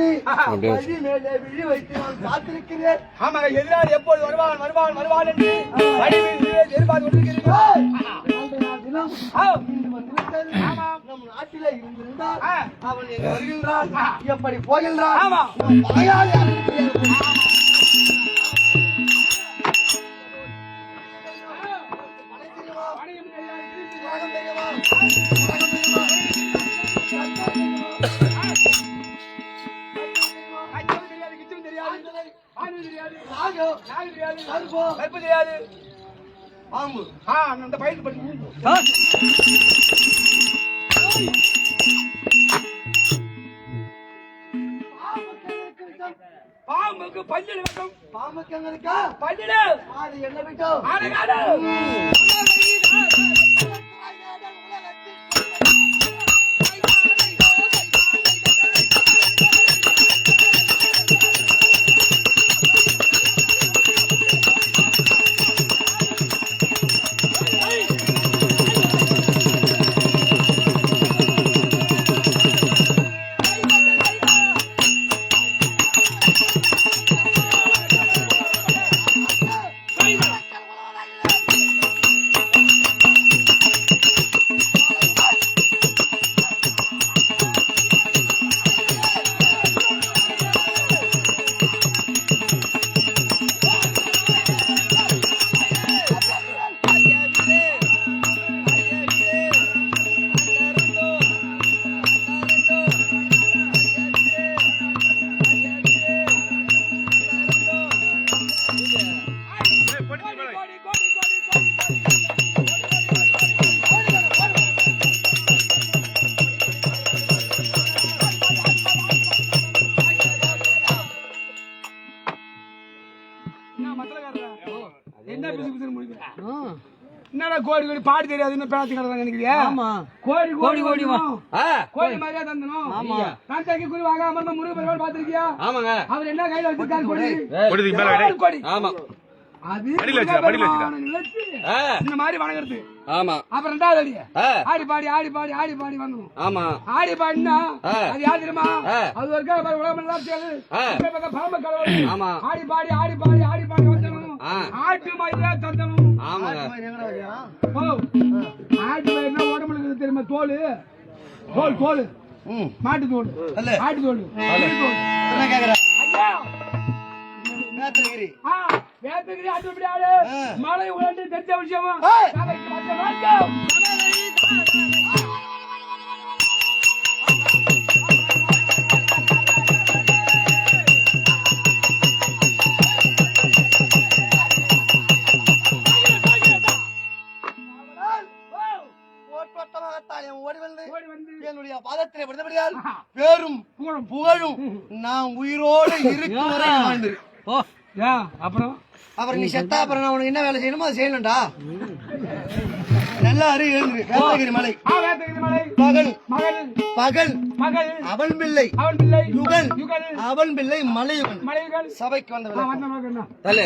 என்று வழி வைத்து காத்திருக்கிறேன் ஆமாங்க எதிராளி எப்போது வருவான் வருவான் வருவான் என்று எதிர்பார்த்து கொண்டிருக்கிறீர்கள். நம் நாட்டிலே இருந்திருந்தால். அவன் வருகின்றான். எப்படி போகின்றான்? கருப்பு, கருப்பு தெரியாது பாம்பு ஆ, அந்த பயிர் பற்றி பாம்புக்கு பஞ்சல் வேண்டும் பாம்புக்கு எங்க இருக்கா? பஞ்சல் அது என்ன விட்டோம்? ஆனகாடு என்ன பிசு பிசுன்னு முடிக்கிற? என்னடா கோடி கோடி பாடி தெரியாது இன்னும் பேசி கிடந்தாங்க நினைக்கிறியா? கோடி கோடி கோடி கோடி மாதிரியா தந்தனும். காந்தாக்கி குறி வாங்க அமர்ந்த முருக பெருமாள் பாத்திருக்கியா ஆமாங்க. அவர் என்ன கையில வச்சிருக்காரு கோடி. கோடி? ஆமா. இந்த மாதிரி வணங்குறது. ஆமா. அப்புறம் ரெண்டாவது ஆடி பாடி ஆடி பாடி ஆடி பாடி வந்தோம். ஆமா. ஆடி பாடினா. அது யார் தெரியுமா. அது ஒரு கால உலகம் எல்லாம். பரம கடவுள் ஆமா. ஆடி பாடி ஆடி பாடி ஆடி பாடி வந்தனும். ஆட்டு மயிலா தந்தனும் ஓ ஆட்டு மயில்னா உடம்புல தெரியுமா? தோல். தோல் தோல். மாட்டு தோல். அல்ல. ஆட்டு தோல். தோல்? என்ன கேக்குற? ஐயா. நேத்திரகிரி ஆ, வேப்பகிரி. மலை உழண்டு தெரிஞ்ச விஷயமா என்னுடைய பாதத்திலே விடுதபடியால். பேரும் புகழும். நான் உயிரோடு வாழ்ந்திரு ஏன், அப்புறம்? அப்புறம் நீ செத்தா அப்புறம் நான் உனக்கு என்ன வேலை செய்யணுமோ அதை செய்யணும்டா. நல்லா அறி எழுந்துரு. வேந்தகிரி மலை. மகள். பகல். மகள். அவன் பிள்ளை அவன் பிள்ளை அவன் பிள்ளை மலையுகன். சபைக்கு வந்த ஆ, விளக்கம். வந்த மகன் தான். தல